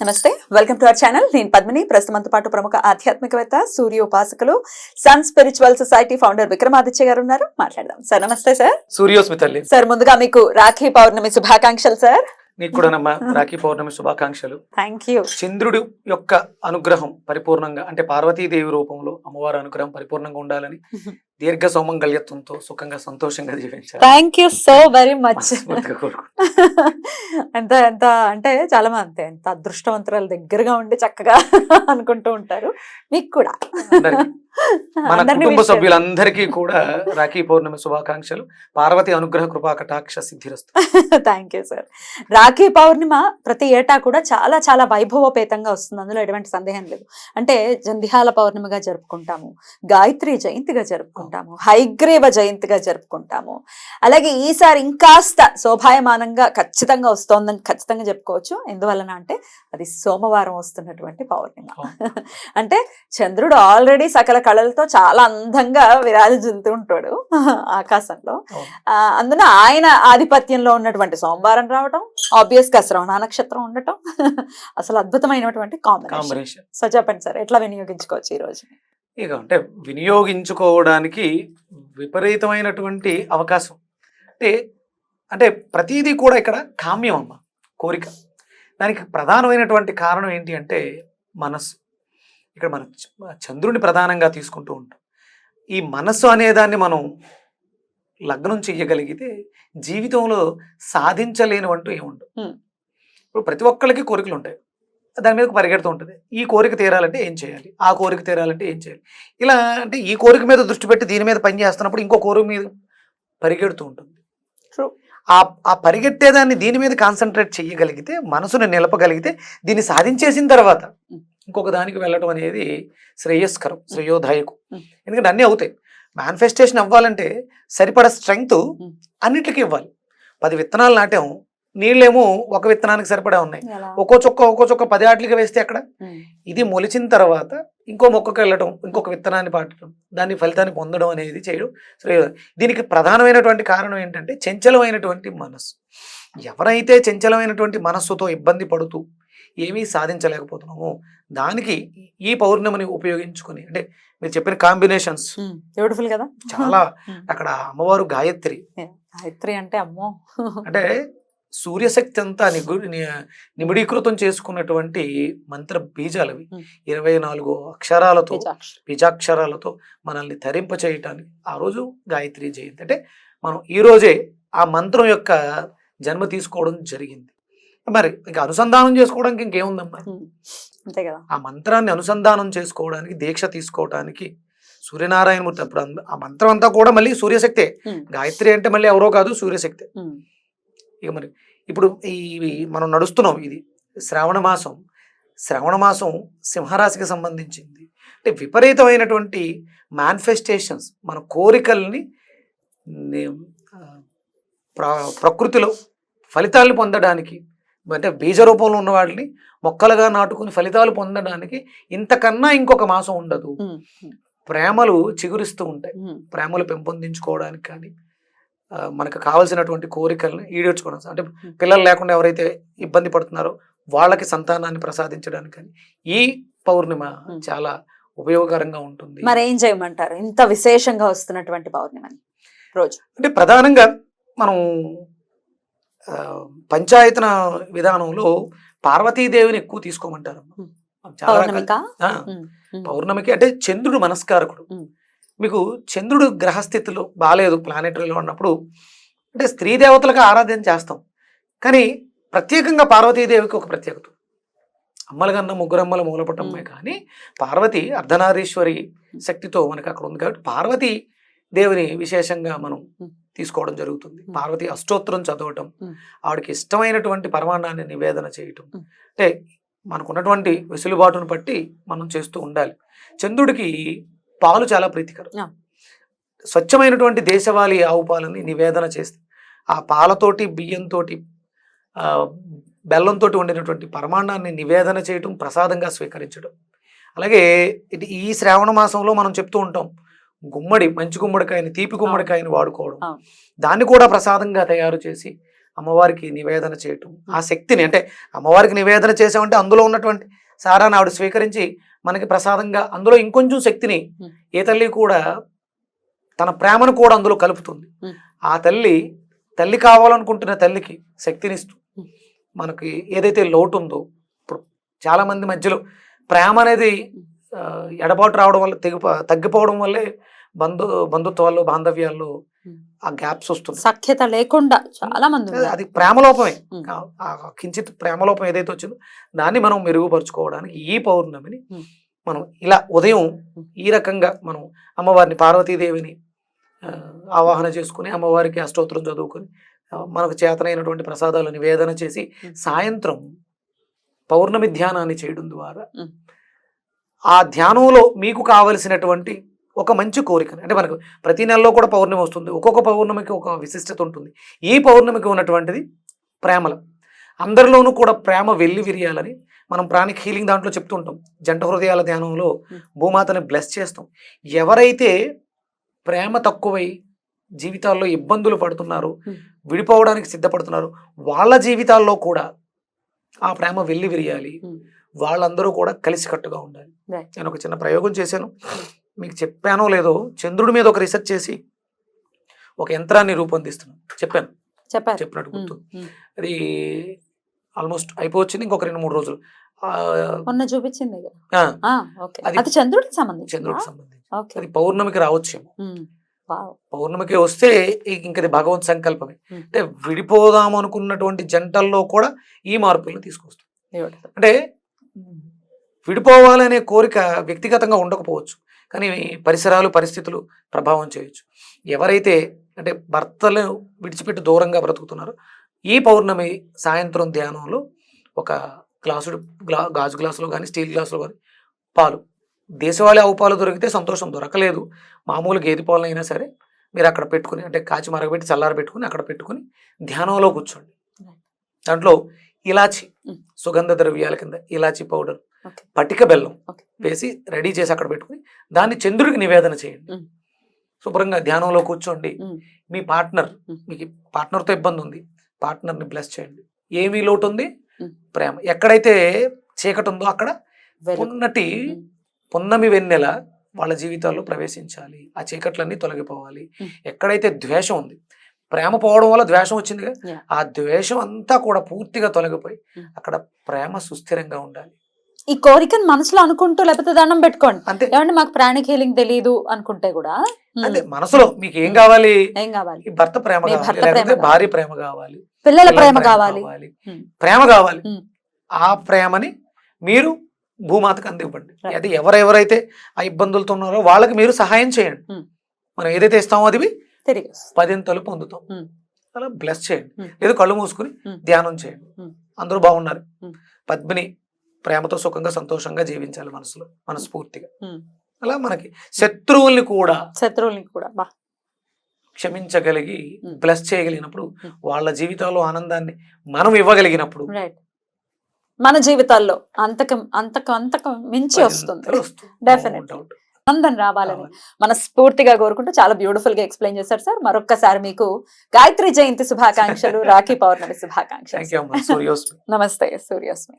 నమస్తే. Welcome to our channel నేను పద్మిని. ప్రస్తుతంతో పాటు ప్రముఖ ఆధ్యాత్మికవేత్త సూర్య ఉపాసకులు sun spiritual society founder Vikramaditya garu ఉన్నారు. మాట్లాడదాం. సార్ నమస్తే సార్ సూర్యోస్మి తల్లి. సార్ ముందుగా మీకు రాఖీ పౌర్ణమి శుభాకాంక్షలు సార్ నీకు కూడా నమ్మ. రాఖీ పౌర్ణమి శుభాకాంక్షలు. థ్యాంక్ యూ చంద్రుడి యొక్క అనుగ్రహం పరిపూర్ణంగా అంటే పార్వతీదేవి రూపంలో అమ్మవారి అనుగ్రహం పరిపూర్ణంగా ఉండాలని దీర్ఘ సౌమంగళ్యత్వంతో సుఖంగా సంతోషంగా జీవించాలి thank you so very much. ఎంత ఎంత అంటే చాలా మంది అంతే ఎంత అదృష్టవంతురాలు దగ్గరగా ఉండి చక్కగా అనుకుంటూ ఉంటారు. మీకు కూడా. మన కుటుంబ. సభ్యులందరికీ కూడా రాఖీ పౌర్ణమి శుభాకాంక్షలు. పార్వతి అనుగ్రహ కృపా కటాక్ష సిద్ధిరస్తు. Thank you sir Rakhi Purnima ప్రతి ఏటా కూడా చాలా చాలా వైభవోపేతంగా వస్తుంది. అందులో ఎటువంటి సందేహం లేదు. అంటే జంధ్యాల పౌర్ణమిగా జరుపుకుంటాము. గాయత్రి జయంతిగా జరుపుకుంటాము. హైగ్రీవ జయంతిగా జరుపుకుంటాము. అలాగే ఈసారి ఇంకాస్త శోభాయమానంగా ఖచ్చితంగా వస్తోందని ఖచ్చితంగా చెప్పుకోవచ్చు. ఎందువలన అంటే అది సోమవారం వస్తున్నటువంటి పౌర్ణిమ. అంటే చంద్రుడు ఆల్రెడీ సకల కళలతో చాలా అందంగా విరాజిల్లుతూ ఉంటాడు ఆకాశంలో. అందున ఆయన ఆధిపత్యంలో ఉన్నటువంటి సోమవారం రావటం ఆబ్వియస్గా శ్రవణ నక్షత్రం ఉండటం అసలు అద్భుతమైనటువంటి కాంబినేషన్. సో చెప్పండి సార్ ఎట్లా వినియోగించుకోవచ్చు ఈ రోజు ఇక అంటే వినియోగించుకోవడానికి విపరీతమైనటువంటి అవకాశం. అంటే అంటే ప్రతిదీ కూడా ఇక్కడ కామ్యం అమ్మ కోరిక. దానికి ప్రధానమైనటువంటి కారణం ఏంటి అంటే మనస్సు. ఇక్కడ మన చంద్రుని ప్రధానంగా తీసుకుంటూ ఉంటాం. ఈ మనస్సు అనేదాన్ని మనం లగ్నం చెయ్యగలిగితే జీవితంలో సాధించలేనివంటూ ఏముండవు. ఇప్పుడు ప్రతి ఒక్కళ్ళకి కోరికలు ఉంటాయి దాని మీద పరిగెడుతూ ఉంటుంది ఈ కోరిక తీరాలంటే ఏం చేయాలి ఆ కోరిక తీరాలంటే ఏం చేయాలి ఇలా అంటే ఈ కోరిక మీద దృష్టి పెట్టి దీని మీద పని చేస్తున్నప్పుడు ఇంకో కోరిక మీద పరిగెడుతూ ఉంటుంది. ఆ ఆ పరిగెట్టేదాన్ని దీని మీద కాన్సన్ట్రేట్ చేయగలిగితే మనసును నిలపగలిగితే దీన్ని సాధించేసిన తర్వాత. ఇంకొక దానికి వెళ్ళటం అనేది శ్రేయస్కరం శ్రేయోదాయకం. ఎందుకంటే అన్నీ అవుతాయి మేనిఫెస్టేషన్ అవ్వాలంటే సరిపడా స్ట్రెంగ్త్. అన్నిటికీ ఇవ్వాలి పది విత్తనాలు నాటాం నీళ్ళేమో ఒక విత్తనానికి సరిపడా ఉన్నాయి? ఒక్కో చొక్క ఒక్కో చొక్క పది ఆటలుగా వేస్తే అక్కడ ఇది మొలిచిన తర్వాత ఇంకో మొక్కకు వెళ్ళటం ఇంకొక విత్తనాన్ని పాటడం దాని ఫలితాన్ని పొందడం అనేది చేయడం శ్రేయ. దీనికి ప్రధానమైనటువంటి కారణం ఏంటంటే చంచలమైనటువంటి మనస్సు. ఎవరైతే చంచలమైనటువంటి మనస్సుతో ఇబ్బంది పడుతూ ఏమీ సాధించలేకపోతున్నామో దానికి ఈ పౌర్ణమిని ఉపయోగించుకొని అంటే మీరు చెప్పిన కాంబినేషన్స్ బ్యూటిఫుల్ కదా? చాలా. అక్కడ అమ్మవారు గాయత్రి. గాయత్రి అంటే అమ్మో. అంటే సూర్యశక్తి అంతా నిగు నిమిడీకృతం చేసుకున్నటువంటి మంత్ర బీజాలు అవి. ఇరవై నాలుగు అక్షరాలతో బీజాక్ష. బీజాక్షరాలతో మనల్ని తరింప చేయటానికి ఆ రోజు గాయత్రి జయంతి. అంటే మనం ఈ రోజే ఆ మంత్రం యొక్క జన్మ తీసుకోవడం జరిగింది. మరి ఇంకా అనుసంధానం చేసుకోవడానికి ఇంకేముందమ్మా? అంతే కదా. ఆ మంత్రాన్ని అనుసంధానం చేసుకోవడానికి దీక్ష తీసుకోవడానికి సూర్యనారాయణమూర్తి అప్పుడు ఆ మంత్రం అంతా కూడా మళ్ళీ సూర్యశక్తే. గాయత్రి అంటే మళ్ళీ ఎవరో కాదు సూర్యశక్తే. ఇక మరి ఇప్పుడు ఈ మనం నడుస్తున్నాం ఇది శ్రావణ మాసం. శ్రావణ మాసం సింహరాశికి సంబంధించింది. అంటే విపరీతమైనటువంటి మేనిఫెస్టేషన్స్ మన కోరికల్ని ప్రకృతిలో ఫలితాలను పొందడానికి అంటే బీజ రూపంలో ఉన్న వాటిని మొక్కలుగా నాటుకుని ఫలితాలు పొందడానికి ఇంతకన్నా ఇంకొక మాసం ఉండదు. ప్రేమలు చిగురిస్తూ ఉంటాయి. ప్రేమలు పెంపొందించుకోవడానికి కానీ మనకు కావాల్సినటువంటి కోరికలను ఈడేర్చుకోవడం. అంటే పిల్లలు లేకుండా ఎవరైతే ఇబ్బంది పడుతున్నారో వాళ్ళకి సంతానాన్ని ప్రసాదించడానికి కానీ ఈ పౌర్ణిమ. చాలా ఉపయోగకరంగా ఉంటుంది. మరి ఏం చేయమంటారు? ఇంత విశేషంగా వస్తున్నటువంటి పౌర్ణిమని రోజు. అంటే ప్రధానంగా మనం పంచాయతన విధానంలో పార్వతీదేవిని ఎక్కువ తీసుకోమంటారు. పౌర్ణమిక? అంటే చంద్రుడు మనస్కారకుడు. మీకు చంద్రుడు గ్రహస్థితిలో బాగాలేదు ప్లానెటరీలో ఉన్నప్పుడు అంటే స్త్రీ దేవతలకు ఆరాధన చేస్తాం కానీ ప్రత్యేకంగా పార్వతీదేవికి ఒక ప్రత్యేకత అమ్మలగన్న ముగ్గురమ్మల మూలపటమ్మే Hmm. కానీ పార్వతి అర్ధనారీశ్వరి శక్తితో మనకి అక్కడ ఉంది కాబట్టి పార్వతీ దేవిని విశేషంగా మనం. తీసుకోవడం జరుగుతుంది. పార్వతి అష్టోత్తరం చదవటం. ఆవిడకి ఇష్టమైనటువంటి పరమాన్నాన్ని నివేదన చేయటం. అంటే మనకున్నటువంటి వెసులుబాటును బట్టి మనం చేస్తూ ఉండాలి చంద్రుడికి పాలు చాలా ప్రీతికరం. స్వచ్ఛమైనటువంటి దేశవాళీ ఆవు పాలని నివేదన చేస్తే ఆ పాలతోటి బియ్యంతోటి ఆ, బెల్లంతో వండినటువంటి పరమాన్నాన్ని నివేదన చేయటం ప్రసాదంగా స్వీకరించడం. అలాగే ఈ శ్రావణ మాసంలో మనం చెప్తూ ఉంటాం గుమ్మడి మంచి గుమ్మడికాయని తీపి గుమ్మడికాయని వాడుకోవడం. దాన్ని కూడా ప్రసాదంగా తయారు చేసి అమ్మవారికి నివేదన చేయటం. ఆ శక్తిని అంటే అమ్మవారికి నివేదన చేసామంటే అందులో ఉన్నటువంటి సారాన్ని ఆవిడ స్వీకరించి మనకి ప్రసాదంగా అందులో ఇంకొంచెం శక్తిని. ఏ తల్లి కూడా తన ప్రేమను కూడా అందులో కలుపుతుంది. ఆ తల్లి తల్లి కావాలనుకుంటున్న తల్లికి శక్తినిస్తూ. మనకి ఏదైతే లోటు ఉందో ఇప్పుడు చాలా మంది మధ్యలో ప్రేమ అనేది ఎడబాటు రావడం వల్ల తెగిపో తగ్గిపోవడం వల్లే బంధు బంధుత్వాల్లో బాంధవ్యాల్లో Hmm. ఆ గ్యాప్స్ వస్తుంది సఖ్యత లేకుండా చాలా మంది. అది ప్రేమలోపమే కించిత్ ప్రేమలోపం ఏదైతే వచ్చిందో దాన్ని మనం మెరుగుపరుచుకోవడానికి ఈ పౌర్ణమిని. మనం ఇలా ఉదయం. ఈ రకంగా మనం అమ్మవారిని పార్వతీదేవిని ఆవాహన చేసుకుని అమ్మవారికి అష్టోత్తరం చదువుకొని మనకు చేతనైనటువంటి ప్రసాదాలు నివేదన చేసి. సాయంత్రం పౌర్ణమి ధ్యానాన్ని చేయడం ద్వారా. ఆ ధ్యానంలో మీకు కావలసినటువంటి ఒక మంచి కోరిక అంటే మనకు ప్రతి నెలలో కూడా పౌర్ణమి వస్తుంది ఒక్కొక్క పౌర్ణమికి ఒక విశిష్టత ఉంటుంది ఈ పౌర్ణమికి ఉన్నటువంటిది ప్రేమల అందరిలోనూ కూడా ప్రేమ వెళ్ళి విరియాలని మనం ప్రాణిక్ హీలింగ్ దాంట్లో చెప్తూ ఉంటాం జంట హృదయాల ధ్యానంలో. భూమాతని బ్లెస్ చేస్తాం ఎవరైతే ప్రేమ తక్కువై జీవితాల్లో ఇబ్బందులు పడుతున్నారు. విడిపోవడానికి సిద్ధపడుతున్నారు వాళ్ళ జీవితాల్లో కూడా ఆ ప్రేమ వెళ్ళి విరియాలి. వాళ్ళందరూ కూడా కలిసికట్టుగా ఉండాలి. నేను ఒక చిన్న ప్రయోగం చేశాను మీకు చెప్పానో లేదో చంద్రుడి మీద ఒక రీసెర్చ్ చేసి ఒక యంత్రాన్ని రూపొందిస్తున్నాను చెప్పాను చెప్పారు చెప్పినట్టు గుర్తు. అది ఆల్మోస్ట్ అయిపోవచ్చింది ఇంకొక రెండు మూడు రోజులు. మొన్న చూపించింది అది- చంద్రుడికి సంబంధించి చంద్రుడికి సంబంధించి అది పౌర్ణమికి రావచ్చేమో. పౌర్ణమికి వస్తే ఇక ఇంకది భగవంత్ సంకల్పమే. అంటే విడిపోదాం అనుకున్నటువంటి జంటల్లో కూడా ఈ మార్పులను తీసుకొస్తుంది. Beautiful. అంటే విడిపోవాలనే కోరిక వ్యక్తిగతంగా ఉండకపోవచ్చు. కానీ పరిసరాలు పరిస్థితులు ప్రభావం చేయొచ్చు. ఎవరైతే అంటే భర్తలు విడిచిపెట్టి దూరంగా బ్రతుకుతున్నారో ఈ పౌర్ణమి సాయంత్రం ధ్యానంలో ఒక గ్లాసుడు గ్లా గాజు గ్లాసులో కానీ స్టీల్ గ్లాసులో కానీ పాలు దేశవాళీ ఆవు పాలు దొరికితే సంతోషం దొరకలేదు మామూలు గేదె పాలు అయినా సరే మీరు అక్కడ పెట్టుకుని అంటే కాచి మరగబెట్టి చల్లార పెట్టుకుని అక్కడ పెట్టుకుని ధ్యానంలో కూర్చోండి దాంట్లో ఇలాచి Mm. సుగంధ ద్రవ్యాల కింద ఇలాచి పౌడర్. పటిక బెల్లం. వేసి రెడీ చేసి అక్కడ పెట్టుకుని దాన్ని చంద్రుడికి నివేదన చేయండి Mm. శుభ్రంగా ధ్యానంలో కూర్చోండి ఉమ్, మీ పార్ట్నర్. మీకు పార్ట్నర్తో ఇబ్బంది ఉంది పార్ట్నర్ని బ్లెస్ చేయండి ఏమీ లోటు ఉంది. ప్రేమ ఎక్కడైతే చీకటి ఉందో అక్కడ Mm. పున్నమి వెన్నెల వాళ్ళ జీవితాల్లో ప్రవేశించాలి ఆ చీకట్లన్నీ తొలగిపోవాలి. ఎక్కడైతే ద్వేషం ఉంది ప్రేమ పోవడం వల్ల ద్వేషం వచ్చిందిగా. ఆ ద్వేషం అంతా కూడా పూర్తిగా తొలగిపోయి. అక్కడ ప్రేమ సుస్థిరంగా ఉండాలి ఈ కోరికను మనసులో అనుకుంటూ లేకపోతే దండం పెట్టుకోండి అంతే ఏమంటే మాకు ప్రాణిక్ హీలింగ్ తెలియదు అనుకుంటే కూడా అదే మనసులో మీకు ఏం కావాలి ఏం కావాలి ఈ భర్త ప్రేమ కావాలి లేకపోతే భార్య ప్రేమ కావాలి పిల్లల ప్రేమ కావాలి. ప్రేమ కావాలి. ఆ ప్రేమని మీరు భూమాతకు అందివ్వండి. అది ఎవరెవరైతే ఆ ఇబ్బందులతో ఉన్నారో వాళ్ళకి మీరు సహాయం చేయండి. మనం ఏదైతే ఇస్తామో అది. పదింతలు పొందుతాం. అలా బ్లెస్ చేయండి. లేదు కళ్ళు మూసుకుని. ధ్యానం చేయండి. అందరూ బాగున్నారు. పద్మిని ప్రేమతో సుఖంగా సంతోషంగా జీవించాలి మనసులో మనస్ఫూర్తిగా. అలా మనకి శత్రువుల్ని కూడా శత్రువుల్ని కూడా బా. క్షమించగలిగి. బ్లెస్ చేయగలిగినప్పుడు. వాళ్ళ జీవితాల్లో ఆనందాన్ని మనం ఇవ్వగలిగినప్పుడు రైట్ మన జీవితాల్లో అంతకం అంతకం అంతకం మించి వస్తుంది. doubt. ఆనందం రావాలని కావాలి. మనస్ఫూర్తిగా కోరుకుంటూ చాలా బ్యూటిఫుల్గా ఎక్స్ప్లెయిన్ చేశారు సార్. మరొక్కసారి మీకు గాయత్రి జయంతి శుభాకాంక్షలు రాఖీ పౌర్ణమి శుభాకాంక్షలు. నమస్తే సూర్యోస్మి.